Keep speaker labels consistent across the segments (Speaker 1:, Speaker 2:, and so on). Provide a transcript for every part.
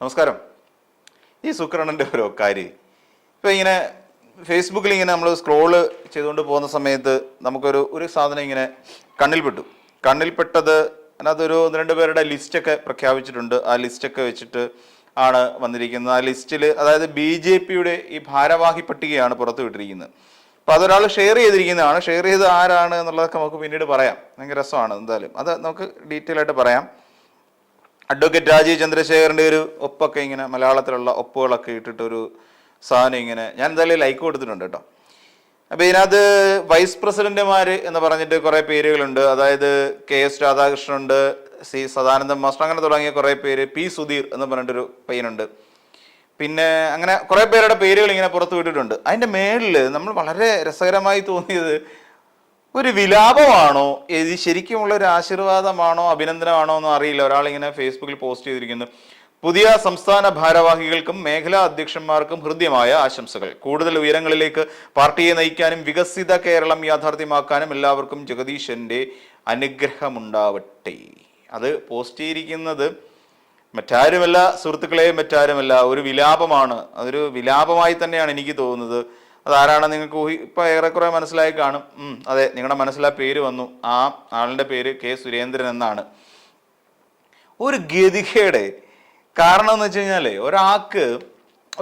Speaker 1: നമസ്കാരം. ഈ സുക്രണന്റെ ഒരു കാര്യം. ഇപ്പം ഇങ്ങനെ ഫേസ്ബുക്കിൽ ഇങ്ങനെ നമ്മൾ സ്ക്രോൾ ചെയ്തുകൊണ്ട് പോകുന്ന സമയത്ത് നമുക്കൊരു ഒരു സാധനം ഇങ്ങനെ കണ്ണിൽപ്പെട്ടു കണ്ണിൽപ്പെട്ടത് അതിനകത്തൊരു ഒന്ന് രണ്ട് പേരുടെ ലിസ്റ്റൊക്കെ പ്രഖ്യാപിച്ചിട്ടുണ്ട്. ആ ലിസ്റ്റൊക്കെ വെച്ചിട്ട് ആണ് വന്നിരിക്കുന്നത്. ആ ലിസ്റ്റിൽ അതായത് ബി ജെ പിയുടെ ഈ ഭാരവാഹി പട്ടികയാണ് പുറത്തു വിട്ടിരിക്കുന്നത്. അപ്പോൾ അതൊരാൾ ഷെയർ ചെയ്തിരിക്കുന്നതാണ്. ഷെയർ ചെയ്ത് ആരാണ് എന്നുള്ളതൊക്കെ നമുക്ക് പിന്നീട് പറയാം. ഭയങ്കര രസമാണ് എന്തായാലും. അത് നമുക്ക് ഡീറ്റെയിൽ ആയിട്ട് പറയാം. അഡ്വക്കേറ്റ് രാജീവ് ചന്ദ്രശേഖരന്റെ ഒരു ഒപ്പൊക്കെ ഇങ്ങനെ മലയാളത്തിലുള്ള ഒപ്പുകളൊക്കെ ഇട്ടിട്ട് ഒരു സാധനം ഇങ്ങനെ ഞാൻ എന്തായാലും ലൈക്ക് കൊടുത്തിട്ടുണ്ട് കേട്ടോ. അപ്പോൾ ഇതിനകത്ത് വൈസ് പ്രസിഡന്റുമാർ എന്ന് പറഞ്ഞിട്ട് കുറേ പേരുകളുണ്ട്. അതായത് കെ എസ് രാധാകൃഷ്ണൻ ഉണ്ട് സി സദാനന്ദൻ മാസ്റ്റർ അങ്ങനെ തുടങ്ങിയ കുറേ പേര് പി സുധീർ എന്ന് പറഞ്ഞിട്ടൊരു പയ്യനുണ്ട്. പിന്നെ അങ്ങനെ കുറേ പേരുടെ പേരുകൾ ഇങ്ങനെ പുറത്തു വിട്ടിട്ടുണ്ട്. അതിന്റെ മേളിൽ നമ്മൾ വളരെ രസകരമായി തോന്നിയത് ഒരു വിലാപമാണോ? ഇത് ശരിക്കുമുള്ള ഒരു ആശീർവാദമാണോ അഭിനന്ദനമാണോ എന്ന് അറിയില്ല. ഒരാളിങ്ങനെ ഫേസ്ബുക്കിൽ പോസ്റ്റ് ചെയ്തിരിക്കുന്നു. പുതിയ സംസ്ഥാന ഭാരവാഹികൾക്കും മേഖലാ അധ്യക്ഷന്മാർക്കും ഹൃദ്യമായ ആശംസകൾ. കൂടുതൽ ഉയരങ്ങളിലേക്ക് പാർട്ടിയെ നയിക്കാനും വികസിത കേരളം യാഥാർത്ഥ്യമാക്കാനും എല്ലാവർക്കും ജഗദീശന്റെ അനുഗ്രഹമുണ്ടാവട്ടെ. അത് പോസ്റ്റ് ചെയ്തിരിക്കുന്നത് മറ്റാരുമല്ല സുഹൃത്തുക്കളെ മറ്റാരുമല്ല. ഒരു വിലാപമാണ്. അതൊരു വിലാപമായി തന്നെയാണ് എനിക്ക് തോന്നുന്നത്. അതാരാണ് നിങ്ങൾക്ക് ഊഹി ഇപ്പൊ ഏറെക്കുറെ മനസ്സിലായി കാണും. അതെ നിങ്ങളുടെ മനസ്സിലായ പേര് വന്നു. ആ ആളിന്റെ പേര് കെ സുരേന്ദ്രൻ എന്നാണ്. ഒരു ഗതികയുടെ കാരണം എന്ന് വെച്ച് കഴിഞ്ഞാൽ ഒരാൾക്ക്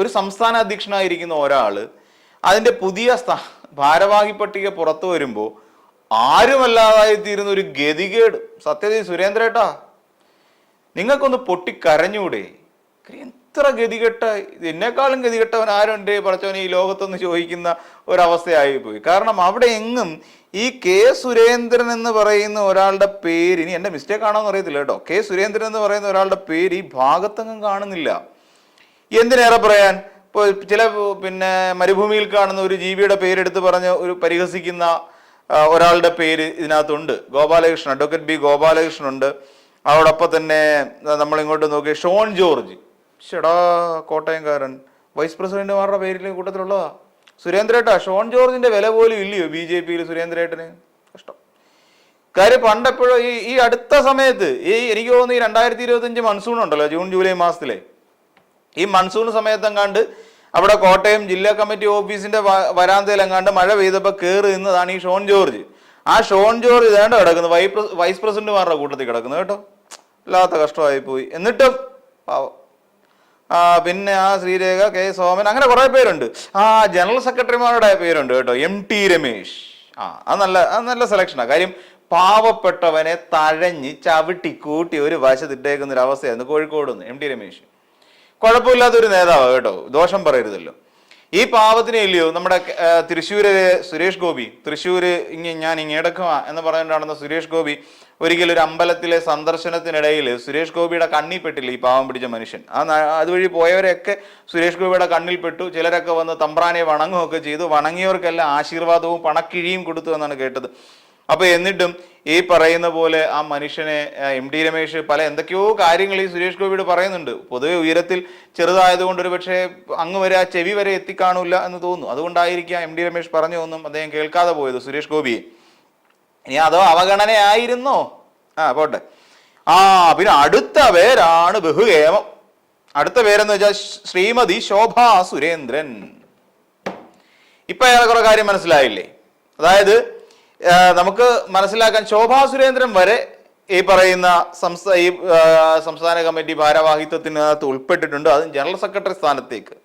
Speaker 1: ഒരു സംസ്ഥാന അധ്യക്ഷനായിരിക്കുന്ന ഒരാൾ അതിന്റെ പുതിയ ഭാരവാഹി പട്ടിക പുറത്തു വരുമ്പോൾ ആരുമല്ലാതായി തീരുന്ന ഒരു ഗതികേട്. സത്യജി സുരേന്ദ്രേട്ടാ നിങ്ങൾക്കൊന്ന് പൊട്ടിക്കരഞ്ഞൂടെ. എത്ര ഗതികെട്ട എന്നെക്കാളും ഗതികെട്ടവൻ ആരുണ്ട്? പറച്ചവൻ ഈ ലോകത്തൊന്ന് ചോദിക്കുന്ന ഒരവസ്ഥയായി പോയി കാരണം അവിടെ എങ്ങും ഈ കെ സുരേന്ദ്രൻ എന്ന് പറയുന്ന ഒരാളുടെ പേര് ഇനി എന്റെ മിസ്റ്റേക്ക് ആണോ എന്ന് അറിയത്തില്ല കേട്ടോ. കെ സുരേന്ദ്രൻ എന്ന് പറയുന്ന ഒരാളുടെ പേര് ഈ ഭാഗത്തെങ്ങും കാണുന്നില്ല. എന്തിനേറെ പറയാൻ? ഇപ്പോൾ ചില പിന്നെ മരുഭൂമിയിൽ കാണുന്ന ഒരു ജീവിയുടെ പേരെടുത്ത് പറഞ്ഞ് ഒരു പരിഹസിക്കുന്ന ഒരാളുടെ പേര് ഇതിനകത്തുണ്ട്. ഗോപാലകൃഷ്ണൻ അഡ്വക്കേറ്റ് ബി ഗോപാലകൃഷ്ണൻ ഉണ്ട് അതോടൊപ്പം തന്നെ നമ്മളിങ്ങോട്ട് നോക്കി ഷോൺ ജോർജ്. ഷെടാ കോട്ടയംകാരൻ. വൈസ് പ്രസിഡന്റുമാരുടെ പേരിൽ കൂട്ടത്തിലുള്ളതാ. സുരേന്ദ്രേട്ടാ ഷോൺ ജോർജിന്റെ വില പോലും ഇല്ലയോ ബി ജെ പിയിൽ സുരേന്ദ്രേട്ടന്? കഷ്ടം. കാര്യം പണ്ടെപ്പോഴും ഈ ഈ അടുത്ത സമയത്ത് ഈ എനിക്ക് തോന്നുന്നു ഈ രണ്ടായിരത്തി ഇരുപത്തഞ്ച് മൺസൂൺ ഉണ്ടല്ലോ ജൂൺ ജൂലൈ മാസത്തിലെ. ഈ മൺസൂൺ സമയത്തെങ്ങാണ്ട് അവിടെ കോട്ടയം ജില്ലാ കമ്മിറ്റി ഓഫീസിന്റെ വരാന്തയിലെങ്ങാണ്ട് മഴ പെയ്തപ്പോൾ കയറി നിന്നതാണ് ഈ ഷോൺ ജോർജ്. ആ ഷോൺ ജോർജ് ഇതേണ്ട കിടക്കുന്നത് വൈസ് പ്രസിഡന്റുമാരുടെ കൂട്ടത്തിൽ കിടക്കുന്നത് കേട്ടോ. അല്ലാത്ത കഷ്ടമായി പോയി എന്നിട്ടും പാവം. പിന്നെ ആ ശ്രീരേഖ കെ സോമൻ അങ്ങനെ കുറെ പേരുണ്ട്. ആ ജനറൽ സെക്രട്ടറിമാരുടെ പേരുണ്ട് കേട്ടോ. M T Ramesh. ആ അത് നല്ല അത് നല്ല സെലക്ഷനാണ് കാര്യം പാവപ്പെട്ടവനെ തഴഞ്ഞ് ചവിട്ടി കൂട്ടി ഒരു വശത്തിട്ടേക്കുന്ന ഒരു അവസ്ഥയായിരുന്നു കോഴിക്കോട് നിന്ന് എം ടി രമേശ്. കുഴപ്പമില്ലാത്ത ഒരു നേതാവ് കേട്ടോ. ദോഷം പറയരുതല്ലോ. ഈ പാവത്തിനെ ഇല്ലയോ? നമ്മുടെ തൃശ്ശൂരിലെ സുരേഷ് ഗോപി. തൃശ്ശൂർ ഇങ്ങ ഞാൻ ഇങ്ങെടുക്കുക എന്ന് പറഞ്ഞിട്ടാണെന്ന സുരേഷ് ഗോപി ഒരിക്കലും ഒരു അമ്പലത്തിലെ സന്ദർശനത്തിനിടയിൽ സുരേഷ് ഗോപിയുടെ കണ്ണിൽ പെട്ടില്ല ഈ പാവം പിടിച്ച മനുഷ്യൻ. ആ അതുവഴി പോയവരെയൊക്കെ സുരേഷ് ഗോപിയുടെ കണ്ണിൽ പെട്ടു. ചിലരൊക്കെ വന്ന് തമ്പ്രാനെ വണങ്ങുകയൊക്കെ ചെയ്തു. വണങ്ങിയവർക്കെല്ലാം ആശീർവാദവും പണക്കിഴിയും കൊടുത്തു എന്നാണ് കേട്ടത്. അപ്പൊ എന്നിട്ടും ഈ പറയുന്ന പോലെ ആ മനുഷ്യനെ എം ടി രമേശ് പല എന്തൊക്കെയോ കാര്യങ്ങൾ ഈ സുരേഷ് ഗോപിയോട് പറയുന്നുണ്ട്. പൊതുവെ ഉയരത്തിൽ ചെറുതായതുകൊണ്ട് ഒരു പക്ഷേ അങ്ങ് വരെ ആ ചെവി വരെ എത്തിക്കാണൂല എന്ന് തോന്നുന്നു. അതുകൊണ്ടായിരിക്കാം എം ടി രമേശ് പറഞ്ഞു ഒന്നും അദ്ദേഹം കേൾക്കാതെ പോയത് സുരേഷ് ഗോപിയെ. ഇനി അതോ അവഗണനയായിരുന്നോ? ആ പോട്ടെ. ആ പിന്നെ അടുത്ത പേരാണ് ബഹുകേമം. അടുത്ത പേരെന്ന് വെച്ചാൽ ശ്രീമതി ശോഭാ സുരേന്ദ്രൻ. ഇപ്പൊ ഏറെക്കുറെ കാര്യം മനസ്സിലായില്ലേ? അതായത് നമുക്ക് മനസ്സിലാക്കാൻ ശോഭാ സുരേന്ദ്രൻ വരെ ഈ പറയുന്ന സംസ്ഥാന ഈ സംസ്ഥാന കമ്മിറ്റി ഭാരവാഹിത്വത്തിനകത്ത് ഉൾപ്പെട്ടിട്ടുണ്ട്. അതും ജനറൽ സെക്രട്ടറി സ്ഥാനത്തേക്ക്.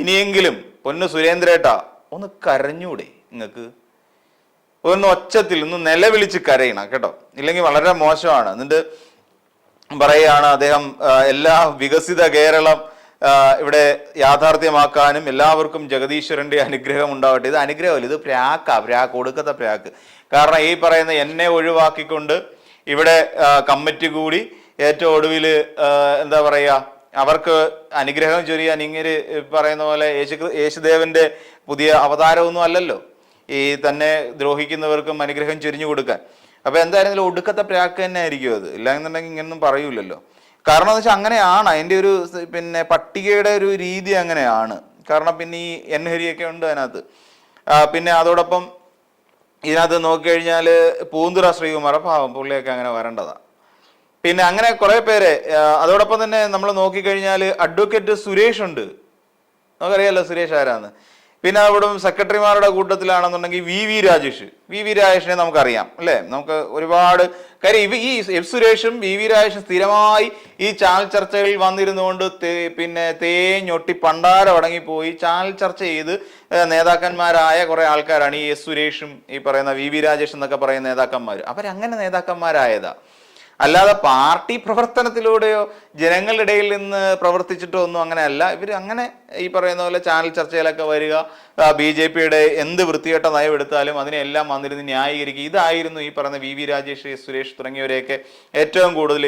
Speaker 1: ഇനിയെങ്കിലും പൊന്നു സുരേന്ദ്രേട്ടാ ഒന്ന് കരഞ്ഞൂടെ നിങ്ങൾക്ക് ഒന്ന് ഒച്ചത്തിൽ ഒന്ന് നിലവിളിച്ച് കരയണം കേട്ടോ. ഇല്ലെങ്കിൽ വളരെ മോശമാണ്. എന്നിട്ട് പറയുകയാണ് അദ്ദേഹം എല്ലാ വികസിത കേരളം ഇവിടെ യാഥാർത്ഥ്യമാക്കാനും എല്ലാവർക്കും ജഗദീശ്വരന്റെ അനുഗ്രഹം ഉണ്ടാവട്ടെ. ഇത് അനുഗ്രഹമല്ല ഇത് പ്രാക്ക പ്രാക്ക് ഒടുക്കത്തെ പ്രാക്ക്. കാരണം ഈ പറയുന്ന എന്നെ ഒഴിവാക്കിക്കൊണ്ട് ഇവിടെ കമ്മിറ്റി കൂടി ഏറ്റവും ഒടുവിൽ എന്താ പറയുക അവർക്ക് അനുഗ്രഹം ചൊരിയാൻ ഇങ്ങനെ പറയുന്ന പോലെ യേശു യേശുദേവന്റെ പുതിയ അവതാരമൊന്നും അല്ലല്ലോ. ഈ തന്നെ ദ്രോഹിക്കുന്നവർക്കും അനുഗ്രഹം ചൊരിഞ്ഞു കൊടുക്കാൻ. അപ്പൊ എന്തായിരുന്നാലും ഒടുക്കത്തെ പ്രാക്ക് തന്നെ ആയിരിക്കും അത്. ഇല്ലാന്നുണ്ടെങ്കിൽ ഇങ്ങനൊന്നും പറയൂലല്ലോ. കാരണം എന്ന് വെച്ചാൽ അങ്ങനെയാണ്. അതിന്റെ ഒരു പിന്നെ പട്ടികയുടെ ഒരു രീതി അങ്ങനെയാണ്. കാരണം പിന്നെ ഈ എൻഹരിയൊക്കെ ഉണ്ട് അതിനകത്ത്. പിന്നെ അതോടൊപ്പം ഇതിനകത്ത് നോക്കിക്കഴിഞ്ഞാൽ പൂന്തുറ ശ്രീകുമാർ പാവം പുള്ളിയൊക്കെ അങ്ങനെ വരേണ്ടതാ. പിന്നെ അങ്ങനെ കുറെ പേര് അതോടൊപ്പം തന്നെ നമ്മൾ നോക്കിക്കഴിഞ്ഞാൽ അഡ്വക്കേറ്റ് സുരേഷ് ഉണ്ട്. നമുക്കറിയാലോ സുരേഷ് ആരാന്ന്. പിന്നെ അവിടെ സെക്രട്ടറിമാരുടെ കൂട്ടത്തിലാണെന്നുണ്ടെങ്കിൽ V V Rajesh. V V രാജേഷിനെ നമുക്കറിയാം അല്ലേ? നമുക്ക് ഒരുപാട് കാര്യം ഇവ ഈ എഫ് സുരേഷും വി വി രാജേഷും സ്ഥിരമായി ഈ ചാനൽ ചർച്ചകളിൽ വന്നിരുന്നുകൊണ്ട് പിന്നെ തേഞ്ഞൊട്ടി പണ്ടാരം അടങ്ങിപ്പോയി ചാനൽ ചർച്ച ചെയ്ത് നേതാക്കന്മാരായ കുറെ ആൾക്കാരാണ് ഈ എസ് സുരേഷും ഈ പറയുന്ന വി വി രാജേഷ് എന്നൊക്കെ പറയുന്ന നേതാക്കന്മാർ അവരങ്ങനെ നേതാക്കന്മാരായതാ. അല്ലാതെ പാർട്ടി പ്രവർത്തനത്തിലൂടെയോ ജനങ്ങളുടെ ഇടയിൽ നിന്ന് പ്രവർത്തിച്ചിട്ടോ ഒന്നും അങ്ങനെ അല്ല ഇവർ അങ്ങനെ ഈ പറയുന്ന പോലെ ചാനൽ ചർച്ചയിലൊക്കെ വരിക ബി ജെ പിയുടെ എന്ത് വൃത്തികെട്ട നയം എടുത്താലും അതിനെല്ലാം വന്നിരുന്ന് ന്യായീകരിക്കുക. ഇതായിരുന്നു ഈ പറയുന്ന വി വി രാജേഷ് സുരേഷ് തുടങ്ങിയവരെയൊക്കെ ഏറ്റവും കൂടുതൽ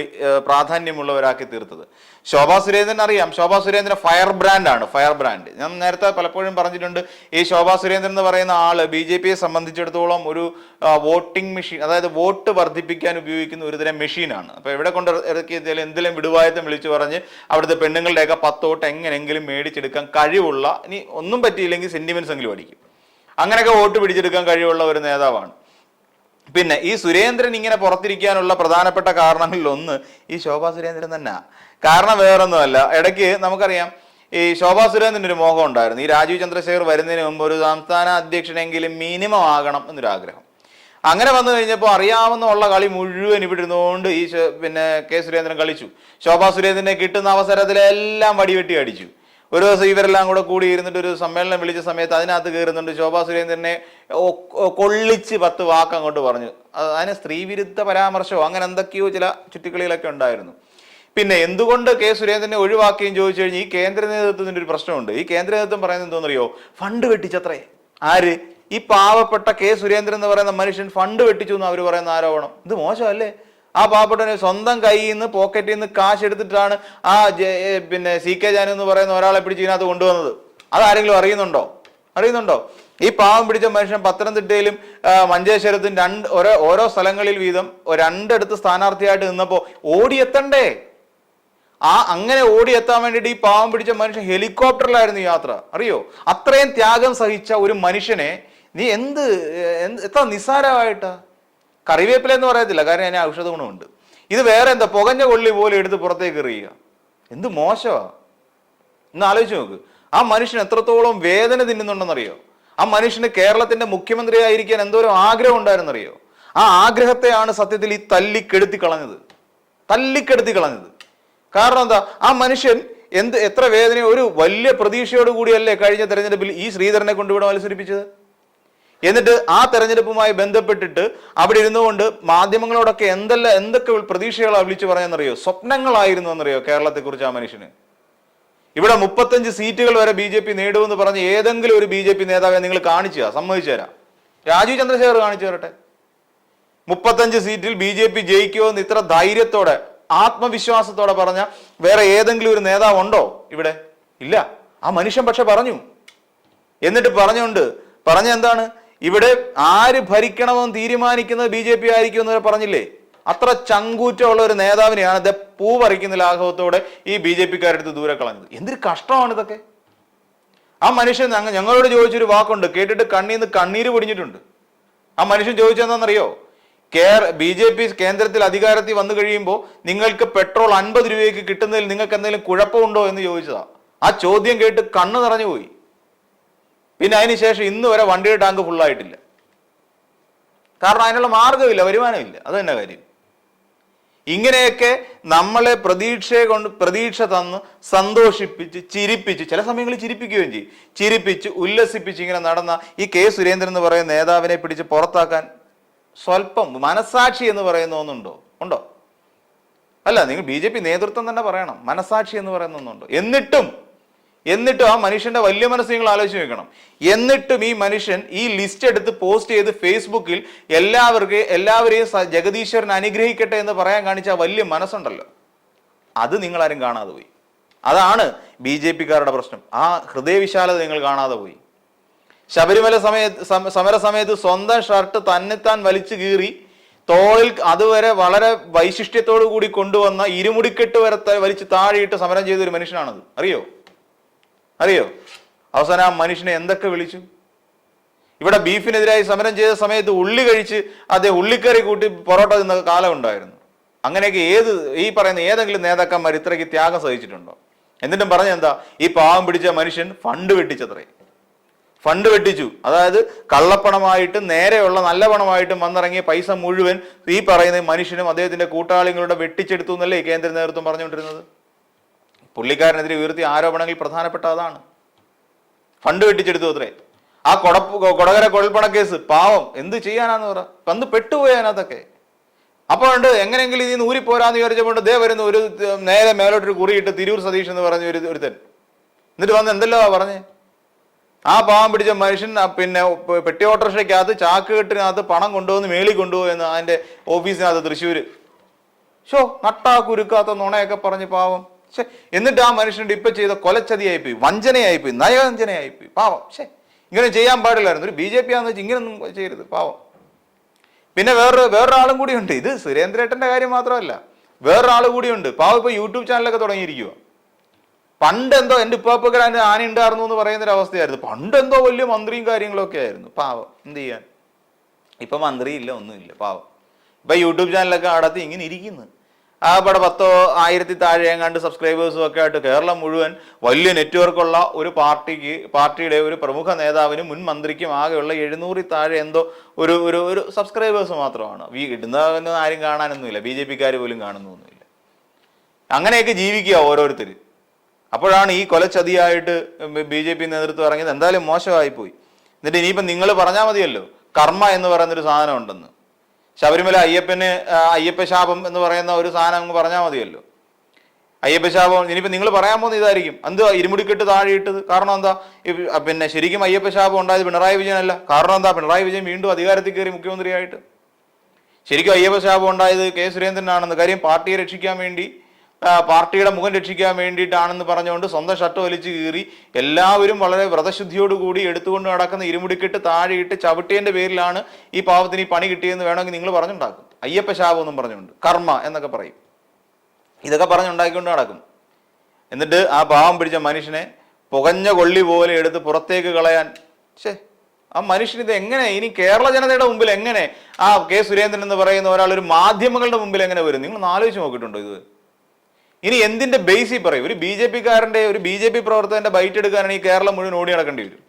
Speaker 1: പ്രാധാന്യമുള്ളവരാക്കി തീർത്തത്. ശോഭാ സുരേന്ദ്രൻ അറിയാം. ശോഭാ സുരേന്ദ്രൻ ഫയർ ബ്രാൻഡാണ് ഫയർ ബ്രാൻഡ്. ഞാൻ നേരത്തെ പലപ്പോഴും പറഞ്ഞിട്ടുണ്ട് ഈ ശോഭാ സുരേന്ദ്രൻ എന്ന് പറയുന്ന ആൾ ബി ജെ പിയെ സംബന്ധിച്ചിടത്തോളം ഒരു വോട്ടിംഗ് മെഷീൻ അതായത് വോട്ട് വർദ്ധിപ്പിക്കാൻ ഉപയോഗിക്കുന്ന ഒരുതരം മെഷീനാണ് അപ്പൊ എവിടെ കൊണ്ട് ഇറക്കിയാൽ എന്തെങ്കിലും വിടുവായത്തം വിളിച്ചു പറഞ്ഞ് അവിടുത്തെ പെണ്ണുങ്ങളുടെയൊക്കെ പത്തോട്ട് എങ്ങനെയെങ്കിലും മേടിച്ചെടുക്കാൻ കഴിവുള്ള ഇനി ഒന്നും പറ്റിയില്ലെങ്കിൽ സെന്റിമെന്റ്സ് എങ്കിലും അടിക്കും. അങ്ങനെയൊക്കെ വോട്ട് പിടിച്ചെടുക്കാൻ കഴിവുള്ള ഒരു നേതാവാണ്. പിന്നെ ഈ സുരേന്ദ്രൻ ഇങ്ങനെ പുറത്തിരിക്കാനുള്ള പ്രധാനപ്പെട്ട കാരണങ്ങളിൽ ഒന്ന് ഈ ശോഭാ സുരേന്ദ്രൻ തന്നെ. കാരണം വേറൊന്നുമല്ല. ഇടയ്ക്ക് നമുക്കറിയാം ഈ ശോഭാ സുരേന്ദ്രന് ഒരു മോഹം ഉണ്ടായിരുന്നു. ഈ രാജീവ് ചന്ദ്രശേഖർ വരുന്നതിന് മുമ്പ് ഒരു സംസ്ഥാന അധ്യക്ഷനെങ്കിലും മിനിമം ആകണം എന്നൊരു ആഗ്രഹം അങ്ങനെ വന്നു കഴിഞ്ഞപ്പോൾ അറിയാവുന്ന ഉള്ള കളി മുഴുവൻ ഇവിടെ ഇരുന്നുകൊണ്ട് ഈ പിന്നെ കെ സുരേന്ദ്രൻ കളിച്ചു. ശോഭാ സുരേന്ദ്രനെ കിട്ടുന്ന അവസരത്തിലെല്ലാം വടിവെട്ടി അടിച്ചു. ഒരു ദിവസം ഇവരെല്ലാം കൂടെ കൂടി ഇരുന്നിട്ട് ഒരു സമ്മേളനം വിളിച്ച സമയത്ത് അതിനകത്ത് കയറുന്നുണ്ട് ശോഭാ സുരേന്ദ്രനെ കൊള്ളിച്ച് പത്ത് വാക്ക് അങ്ങോട്ട് പറഞ്ഞു. അത് അതിന് സ്ത്രീവിരുദ്ധ പരാമർശമോ അങ്ങനെ എന്തൊക്കെയോ ചില ചുറ്റിക്കളികളൊക്കെ ഉണ്ടായിരുന്നു. പിന്നെ എന്തുകൊണ്ട് കെ സുരേന്ദ്രനെ ഒഴിവാക്കുകയും ചോദിച്ചു കഴിഞ്ഞാൽ ഈ കേന്ദ്ര നേതൃത്വത്തിന്റെ ഒരു പ്രശ്നമുണ്ട്. ഈ കേന്ദ്ര നേതൃത്വം പറയുന്നത് എന്തോന്നറിയോ? ഫണ്ട് വെട്ടിച്ചത്രേ ആര്? ഈ പാവപ്പെട്ട കെ സുരേന്ദ്രൻ എന്ന് പറയുന്ന മനുഷ്യൻ ഫണ്ട് വെട്ടിച്ചു എന്ന് അവർ പറയുന്ന ആരോപണം. ഇത് മോശമല്ലേ? ആ പാവപ്പെട്ടവന് സ്വന്തം കയ്യിൽ നിന്ന് പോക്കറ്റിൽ നിന്ന് കാശ് എടുത്തിട്ടാണ് ആ പിന്നെ സി കെ ജാനു എന്ന് പറയുന്ന ഒരാളെ പിടിച്ച് ഇതിനകത്ത് കൊണ്ടുവന്നത്. അതാരെങ്കിലും അറിയുന്നുണ്ടോ? അറിയുന്നുണ്ടോ? ഈ പാവം പിടിച്ച മനുഷ്യൻ പത്തനംതിട്ടയിലും മഞ്ചേശ്വരത്തും രണ്ട് ഓരോ ഓരോ സ്ഥലങ്ങളിൽ വീതം രണ്ടിടത്ത് സ്ഥാനാർത്ഥിയായിട്ട് നിന്നപ്പോൾ ഓടിയെത്തണ്ടേ? ആ അങ്ങനെ ഓടിയെത്താൻ വേണ്ടിയിട്ട് ഈ പാവം പിടിച്ച മനുഷ്യൻ ഹെലികോപ്റ്ററിലായിരുന്നു യാത്ര. അറിയോ? അത്രയും ത്യാഗം സഹിച്ച ഒരു മനുഷ്യനെ നീ എന്ത് എത്ര നിസ്സാരമായിട്ടാ? കറിവേപ്പില എന്ന് പറയത്തില്ല കാരണം അതിന് ഔഷധ ഗുണമുണ്ട്. ഇത് വേറെ എന്താ പുകഞ്ഞ കൊള്ളി പോലെ എടുത്ത് പുറത്തേക്ക് എറിയുക. എന്ത് മോശമാ? ഒന്ന് ആലോചിച്ച് നോക്ക്. ആ മനുഷ്യൻ എത്രത്തോളം വേദന തിന്നുന്നുണ്ടെന്നറിയോ? ആ മനുഷ്യന് കേരളത്തിന്റെ മുഖ്യമന്ത്രി ആയിരിക്കാൻ എന്തോരം ആഗ്രഹം ഉണ്ടായിരുന്നറിയോ? ആ ആഗ്രഹത്തെയാണ് സത്യത്തിൽ ഈ തല്ലിക്കെടുത്തി കളഞ്ഞത്. തല്ലിക്കെടുത്തി കളഞ്ഞത്. കാരണം എന്താ ആ മനുഷ്യൻ എന്ത് എത്ര വേദന ഒരു വലിയ പ്രതീക്ഷയോടുകൂടിയല്ലേ കഴിഞ്ഞ തെരഞ്ഞെടുപ്പിൽ ഈ ശ്രീധരനെ കൊണ്ടുവിടെ മത്സരിപ്പിച്ചത്? എന്നിട്ട് ആ തെരഞ്ഞെടുപ്പുമായി ബന്ധപ്പെട്ടിട്ട് അവിടെ ഇരുന്നുകൊണ്ട് മാധ്യമങ്ങളോടൊക്കെ എന്തെല്ലാം എന്തൊക്കെ പ്രതീക്ഷകളാണ് വിളിച്ചു പറയാന്നറിയോ? സ്വപ്നങ്ങളായിരുന്നു എന്നറിയോ കേരളത്തെക്കുറിച്ച് ആ മനുഷ്യന്? ഇവിടെ മുപ്പത്തഞ്ച് സീറ്റുകൾ വരെ ബി ജെ പി നേടുമെന്ന് പറഞ്ഞ് ഏതെങ്കിലും ഒരു ബി ജെ പി നേതാവെ നിങ്ങൾ കാണിച്ചു തരാം സമ്മതിച്ചു തരാം. രാജീവ് ചന്ദ്രശേഖർ കാണിച്ചു തരട്ടെ. മുപ്പത്തഞ്ച് സീറ്റിൽ ബി ജെ പി ജയിക്കുമെന്ന് ഇത്ര ധൈര്യത്തോടെ ആത്മവിശ്വാസത്തോടെ പറഞ്ഞ വേറെ ഏതെങ്കിലും ഒരു നേതാവ് ഉണ്ടോ ഇവിടെ? ഇല്ല. ആ മനുഷ്യൻ പക്ഷെ പറഞ്ഞു. എന്നിട്ട് പറഞ്ഞുകൊണ്ട് പറഞ്ഞ എന്താണ്? ഇവിടെ ആര് ഭരിക്കണമെന്ന് തീരുമാനിക്കുന്നത് ബി ജെ പി ആയിരിക്കും എന്ന് പറഞ്ഞില്ലേ? അത്ര ചങ്കൂറ്റമുള്ള ഒരു നേതാവിനെയാണ് ഇത് പൂ പറിക്കുന്ന ലാഘവത്തോടെ ഈ ബി ജെ പിക്കാരെടുത്ത് ദൂരെ കളഞ്ഞത്. എന്തൊരു കഷ്ടമാണ് ഇതൊക്കെ? ആ മനുഷ്യൻ ഞങ്ങ ഞങ്ങളോട് ചോദിച്ചൊരു വാക്കുണ്ട് കേട്ടിട്ട് കണ്ണീന്ന് കണ്ണീര് പൊടിഞ്ഞിട്ടുണ്ട്. ആ മനുഷ്യൻ ചോദിച്ചെന്താണെന്നറിയോ കേര ബി ജെ പി കേന്ദ്രത്തിൽ അധികാരത്തിൽ വന്നു കഴിയുമ്പോൾ നിങ്ങൾക്ക് പെട്രോൾ അൻപത് രൂപയ്ക്ക് കിട്ടുന്നതിൽ നിങ്ങൾക്ക് എന്തെങ്കിലും കുഴപ്പമുണ്ടോ എന്ന് ചോദിച്ചതാ. ആ ചോദ്യം കേട്ട് കണ്ണു നിറഞ്ഞു പോയി. പിന്നെ അതിനുശേഷം ഇന്ന് വരെ വണ്ടിയുടെ ടാങ്ക് ഫുള്ളായിട്ടില്ല. കാരണം അതിനുള്ള മാർഗമില്ല വരുമാനമില്ല. അത് തന്നെ കാര്യം. ഇങ്ങനെയൊക്കെ നമ്മളെ പ്രതീക്ഷയെ കൊണ്ട് പ്രതീക്ഷ തന്ന് സന്തോഷിപ്പിച്ച് ചിരിപ്പിച്ച് ചില സമയങ്ങളിൽ ചിരിപ്പിക്കുകയും ചെയ്യും. ചിരിപ്പിച്ച് ഉല്ലസിപ്പിച്ച് ഇങ്ങനെ നടന്ന ഈ കെ സുരേന്ദ്രൻ എന്ന് പറയുന്ന നേതാവിനെ പിടിച്ച് പുറത്താക്കാൻ സ്വല്പം മനസാക്ഷി എന്ന് പറയുന്ന ഒന്നുണ്ടോ? ഉണ്ടോ? അല്ല നിങ്ങൾ ബി നേതൃത്വം തന്നെ പറയണം. മനസാക്ഷി എന്ന് പറയുന്ന ഒന്നുണ്ടോ? എന്നിട്ടും എന്നിട്ടും ആ മനുഷ്യന്റെ വലിയ മനസ്സ് നിങ്ങൾ ആലോചിച്ച് വെക്കണം എന്നിട്ടും ഈ മനുഷ്യൻ ഈ ലിസ്റ്റ് എടുത്ത് പോസ്റ്റ് ചെയ്ത് ഫേസ്ബുക്കിൽ എല്ലാവർക്കും എല്ലാവരെയും ജഗദീശ്വരൻ അനുഗ്രഹിക്കട്ടെ എന്ന് പറയാൻ കാണിച്ച ആ വലിയ മനസ്സുണ്ടല്ലോ. അത് നിങ്ങളാരും കാണാതെ പോയി. അതാണ് ബി ജെ പിക്കാരുടെ പ്രശ്നം. ആ ഹൃദയവിശാലത നിങ്ങൾ കാണാതെ പോയി. ശബരിമല സമയത്ത് സമര സമയത്ത് സ്വന്തം ഷർട്ട് തന്നെത്താൻ വലിച്ചു കീറി തോളിൽ അതുവരെ വളരെ വൈശിഷ്ട്യത്തോടു കൂടി കൊണ്ടുവന്ന ഇരുമുടിക്കെട്ട് വരെ വലിച്ച് താഴെയിട്ട് സമരം ചെയ്ത ഒരു മനുഷ്യനാണത്. അറിയോ? അറിയോ? അവസാനം ആ മനുഷ്യനെ എന്തൊക്കെ വിളിച്ചു? ഇവിടെ ബീഫിനെതിരായി സമരം ചെയ്ത സമയത്ത് ഉള്ളി കഴിച്ച് അദ്ദേഹം ഉള്ളിക്കറി കൂട്ടി പൊറോട്ട തിന്ന കാലം ഉണ്ടായിരുന്നു. അങ്ങനെയൊക്കെ ഏത് ഈ പറയുന്ന ഏതെങ്കിലും നേതാക്കന്മാർ ഇത്രയ്ക്ക് ത്യാഗം സഹിച്ചിട്ടുണ്ടോ? എന്നിട്ടും പറഞ്ഞ എന്താ ഈ പാവം പിടിച്ച മനുഷ്യൻ ഫണ്ട് വെട്ടിച്ചത്രേ. ഫണ്ട് വെട്ടിച്ചു. അതായത് കള്ളപ്പണമായിട്ട് നേരെയുള്ള നല്ല പണമായിട്ടും വന്നിറങ്ങിയ പൈസ മുഴുവൻ ഈ പറയുന്ന മനുഷ്യനും അദ്ദേഹത്തിന്റെ കൂട്ടാളികളുടെ വെട്ടിച്ചെടുത്തു എന്നല്ലേ കേന്ദ്ര നേതൃത്വം പറഞ്ഞുകൊണ്ടിരുന്നത്? പുള്ളിക്കാരനെതിരെ ഉയർത്തിയ ആരോപണങ്ങൾ പ്രധാനപ്പെട്ട അതാണ്. ഫണ്ട് വെട്ടിച്ചെടുത്തു അത്രേ. ആ കൊടപ്പ് കൊടകര കുഴൽപ്പണ കേസ് പാവം എന്ത് ചെയ്യാനാന്ന് പറ. പന്ത് പെട്ടുപോയി അതിനകത്തൊക്കെ. അപ്പോൾ ഉണ്ട് എങ്ങനെയെങ്കിലും ഇതിൽ നിന്ന് ഊരിപ്പോരാന്ന് വിചാരിച്ചപ്പോൾ ദേ വരുന്ന ഒരു നേരെ മേലോട്ടൊരു കുറിയിട്ട് തിരൂർ സതീഷ് എന്ന് പറഞ്ഞ ഒരു ഒരുത്തൻ. എന്നിട്ട് വന്ന് എന്തല്ലോ പറഞ്ഞേ? ആ പാവം പിടിച്ച മനുഷ്യൻ പിന്നെ പെട്ടി ഓട്ടോറിക്ഷയ്ക്കകത്ത് ചാക്ക് കെട്ടിനകത്ത് പണം കൊണ്ടുവന്ന് മേളി കൊണ്ടുപോയെന്ന് അതിന്റെ ഓഫീസിനകത്ത് തൃശ്ശൂർ ഷോ നട്ടാ കുരുക്കാത്ത നുണയൊക്കെ പറഞ്ഞ് പാവം. ശേ എന്നിട്ട് ആ മനുഷ്യന്റെ ഇപ്പൊ ചെയ്ത കൊലച്ചതിയായിപ്പോയി വഞ്ചനയായിപ്പോയി നയവഞ്ചനയായിപ്പോയി. പാവം. ശേ ഇങ്ങനെ ചെയ്യാൻ പാടില്ലായിരുന്നു. ഒരു ബി ജെ പി ആണെന്ന് വെച്ചാൽ ഇങ്ങനെയൊന്നും ചെയ്യരുത്. പാവം. പിന്നെ വേറൊരു വേറൊരാളും കൂടിയുണ്ട് ഇത് സുരേന്ദ്രേട്ടന്റെ കാര്യം മാത്രമല്ല. വേറൊരാൾ കൂടിയുണ്ട് പാവം ഇപ്പൊ യൂട്യൂബ് ചാനലൊക്കെ തുടങ്ങിയിരിക്കുക പണ്ട് എന്തോ എന്റെ ഉപ്പാപ്പൊക്കെ അതിന് ആന ഉണ്ടായിരുന്നു എന്ന് പറയുന്ന ഒരു അവസ്ഥയായിരുന്നു. പണ്ട് എന്തോ വലിയ മന്ത്രിയും കാര്യങ്ങളൊക്കെ ആയിരുന്നു. പാവം. എന്ത് ചെയ്യാൻ? ഇപ്പൊ മന്ത്രിയില്ല ഒന്നുമില്ല. പാവം. ഇപ്പൊ യൂട്യൂബ് ചാനലൊക്കെ നടത്തി ഇങ്ങനെ ഇരിക്കുന്നു. ആ പത്തോ ആയിരത്തി താഴെ എങ്ങാണ്ട് സബ്സ്ക്രൈബേഴ്സും ഒക്കെ ആയിട്ട് കേരളം മുഴുവൻ വലിയ നെറ്റ്വർക്കുള്ള ഒരു പാർട്ടിക്ക് പാർട്ടിയുടെ ഒരു പ്രമുഖ നേതാവിനും മുൻ മന്ത്രിക്കും ആകെയുള്ള എഴുന്നൂറിൽ താഴെ എന്തോ ഒരു ഒരു ഒരു സബ്സ്ക്രൈബേഴ്സ് മാത്രമാണ്. ഈ ഇടുന്ന ആരും കാണാനൊന്നുമില്ല. ബി ജെ പിക്കാർ പോലും കാണുന്നൊന്നുമില്ല. അങ്ങനെയൊക്കെ ജീവിക്കുക ഓരോരുത്തർ അപ്പോഴാണ് ഈ കൊലച്ചതിയായിട്ട് ബി ജെ പി നേതൃത്വം ഇറങ്ങിയത്. എന്തായാലും മോശമായിപ്പോയി. എന്നിട്ട് ഇനിയിപ്പം നിങ്ങൾ പറഞ്ഞാൽ മതിയല്ലോ. കർമ്മ എന്ന് പറയുന്നൊരു സാധനം ഉണ്ടെന്ന്. ശബരിമല അയ്യപ്പന് അയ്യപ്പശാപം അയ്യപ്പ ശാപം എന്ന് പറയുന്ന ഒരു സാധനം അങ്ങ് പറഞ്ഞാൽ മതിയല്ലോ. അയ്യപ്പ ശാപം ഇനിയിപ്പോൾ നിങ്ങൾ പറയാൻ പോകുന്ന ഇതായിരിക്കും. എന്ത് ഇരുമുടിക്കെട്ട് താഴെ ഇട്ടത് കാരണം എന്താ? പിന്നെ ശരിക്കും അയ്യപ്പ ശാപം ഉണ്ടായത് പിണറായി വിജയനല്ല കാരണം എന്താ? പിണറായി വിജയൻ വീണ്ടും അധികാരത്തിൽ കയറി മുഖ്യമന്ത്രിയായിട്ട്. ശരിക്കും അയ്യപ്പ ശാപം ഉണ്ടായത് കെ സുരേന്ദ്രനാണെന്ന്. കാര്യം പാർട്ടിയെ രക്ഷിക്കാൻ വേണ്ടി പാർട്ടിയുടെ മുഖം രക്ഷിക്കാൻ വേണ്ടിയിട്ടാണെന്ന് പറഞ്ഞുകൊണ്ട് സ്വന്തം ഷർട്ട് വലിച്ചു കീറി എല്ലാവരും വളരെ വ്രതശുദ്ധിയോടുകൂടി എടുത്തുകൊണ്ട് നടക്കുന്ന ഇരുമുടിക്കെട്ട് താഴെയിട്ട് ചവിട്ടിയതിന്റെ പേരിലാണ് ഈ പാവത്തിന് ഈ പണി കിട്ടിയെന്ന് വേണമെങ്കിൽ നിങ്ങൾ പറഞ്ഞുണ്ടാക്കും. അയ്യപ്പ ശാപം എന്നും പറഞ്ഞുകൊണ്ട് കർമ്മ എന്നൊക്കെ പറയും. ഇതൊക്കെ പറഞ്ഞുണ്ടാക്കിക്കൊണ്ട് നടക്കും. എന്നിട്ട് ആ പാവം പിടിച്ച മനുഷ്യനെ പുകഞ്ഞ കൊള്ളി പോലെ എടുത്ത് പുറത്തേക്ക് കളയാൻ. ഛേ ആ മനുഷ്യൻ ഇത് എങ്ങനെ? ഇനി കേരള ജനതയുടെ മുമ്പിൽ എങ്ങനെ? ആ കെ സുരേന്ദ്രൻ എന്ന് പറയുന്ന ഒരാൾ ഒരു മാധ്യമങ്ങളുടെ മുമ്പിൽ എങ്ങനെ വരും? നിങ്ങൾ ആലോചിച്ച് നോക്കിയിട്ടുണ്ടോ ഇത്? ഇനി എന്തിന്റെ ബേസിൽ പറയും? ഒരു ബി ജെ പിക്കാരന്റെ ഒരു ബി ജെ പി പ്രവർത്തകന്റെ ബൈറ്റ് എടുക്കാനാണ് ഈ കേരളം മുഴുവൻ ഓടി നടക്കേണ്ടി വരും.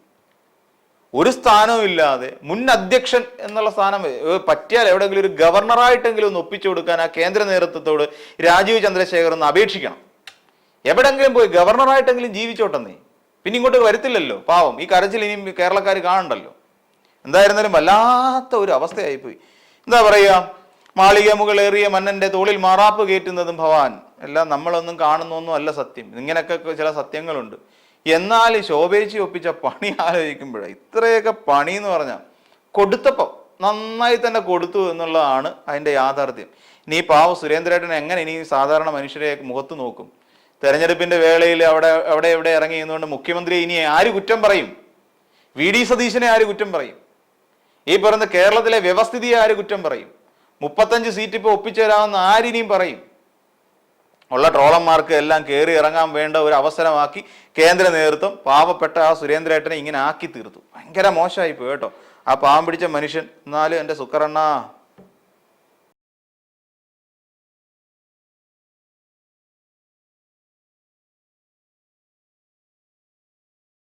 Speaker 1: ഒരു സ്ഥാനവും ഇല്ലാതെ മുൻ അധ്യക്ഷൻ എന്നുള്ള സ്ഥാനം പറ്റിയാൽ എവിടെയെങ്കിലും ഒരു ഗവർണറായിട്ടെങ്കിലും ഒന്ന് ഒപ്പിച്ചു കൊടുക്കാൻ ആ കേന്ദ്ര നേതൃത്വത്തോട് രാജീവ് ചന്ദ്രശേഖർ ഒന്ന് അപേക്ഷിക്കണം. എവിടെങ്കിലും പോയി ഗവർണറായിട്ടെങ്കിലും ജീവിച്ചോട്ടെന്നേ. പിന്നെ ഇങ്ങോട്ട് വരത്തില്ലല്ലോ പാവം. ഈ കരച്ചിൽ ഇനിയും കേരളക്കാർ കാണണ്ടല്ലോ. എന്തായിരുന്നാലും വല്ലാത്ത ഒരു അവസ്ഥയായിപ്പോയി. എന്താ പറയുക മാളിക മുകളേറിയ മന്നന്റെ തോളിൽ മാറാപ്പ് കയറ്റുന്നതും ഭവാൻ. എല്ലാം നമ്മളൊന്നും കാണുന്നൊന്നും അല്ല സത്യം. ഇങ്ങനെയൊക്കെ ചില സത്യങ്ങളുണ്ട്. എന്നാൽ ശോഭേച്ചി ഒപ്പിച്ച പണി ആലോചിക്കുമ്പോഴേ ഇത്രയൊക്കെ പണി എന്ന് പറഞ്ഞാൽ കൊടുത്തപ്പം നന്നായി തന്നെ കൊടുത്തു എന്നുള്ളതാണ് അതിന്റെ യാഥാർത്ഥ്യം. ഇനി പാവ സുരേന്ദ്രേട്ടൻ എങ്ങനെ ഇനി സാധാരണ മനുഷ്യരെ മുഖത്ത് നോക്കും? തെരഞ്ഞെടുപ്പിന്റെ വേളയിൽ അവിടെ അവിടെ എവിടെ ഇറങ്ങി എന്നുകൊണ്ട് മുഖ്യമന്ത്രി ഇനി ആര് കുറ്റം പറയും? വി ഡി സതീശനെ ആര് കുറ്റം പറയും? ഈ പറയുന്ന കേരളത്തിലെ വ്യവസ്ഥിതിയെ ആര് കുറ്റം പറയും? മുപ്പത്തഞ്ച് സീറ്റ് ഇപ്പോൾ ഒപ്പിച്ചേരാമെന്ന് ആരിനിയും പറയും? ഉള്ള ട്രോളന്മാർക്ക് എല്ലാം കയറി ഇറങ്ങാൻ വേണ്ട ഒരു അവസരമാക്കി കേന്ദ്ര നേതൃത്വം പാവപ്പെട്ട ആ സുരേന്ദ്രേട്ടനെ ഇങ്ങനെ ആക്കി തീർത്തു. ഭയങ്കര മോശമായി പോയി കേട്ടോ. ആ പാവം പിടിച്ച മനുഷ്യൻ എന്നാലും എന്റെ സുക്കറണ്ണ